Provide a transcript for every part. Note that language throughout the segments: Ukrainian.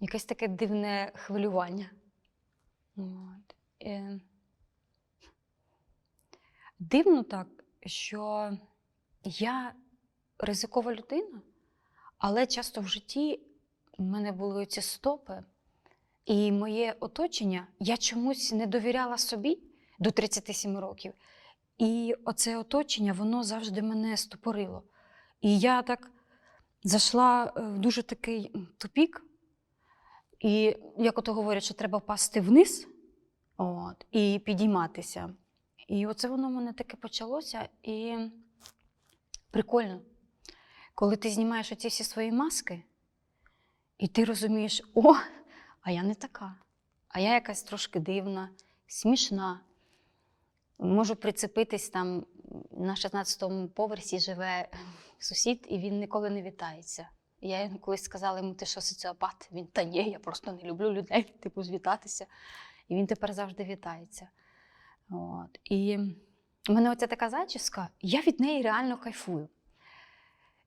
якесь таке дивне хвилювання. От. Е, Дивно так, що я ризикова людина, але часто в житті в мене були ці стопи, і моє оточення я чомусь не довіряла собі до 37 років. І оце оточення, воно завжди мене стопорило. І я так зайшла е, в дуже такий тупік. І як ото говорять, що треба впасти вниз от, і підійматися. І оце воно в мене таке почалося. І прикольно, коли ти знімаєш оці всі свої маски, і ти розумієш, о, а я не така, а я якась трошки дивна, смішна. Можу прицепитись там на 16-му поверсі живе сусід, і він ніколи не вітається. Я йому колись сказала йому, ти що соціопат? Він та ні, я просто не люблю людей, типу, звітатися. І він тепер завжди вітається. От. І в мене оця така зачіска, я від неї реально кайфую.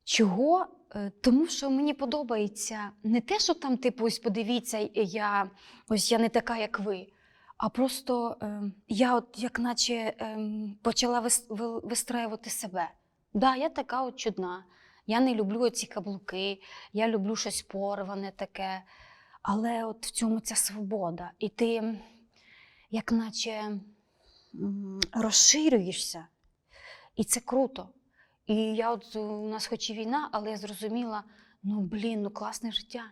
Чого? Е, Тому що мені подобається не те, що там, типу, ось подивіться, я, ось я не така, як ви. А просто е, я, от, як наче, е, почала вис, ви- вистраювати себе. Да, я така от чудна. Я не люблю ці каблуки, я люблю щось порване таке. Але от в цьому ця свобода. І ти, як наче, розширюєшся. І це круто. І я от у нас хоч і війна, але я зрозуміла: ну блін, ну класне життя.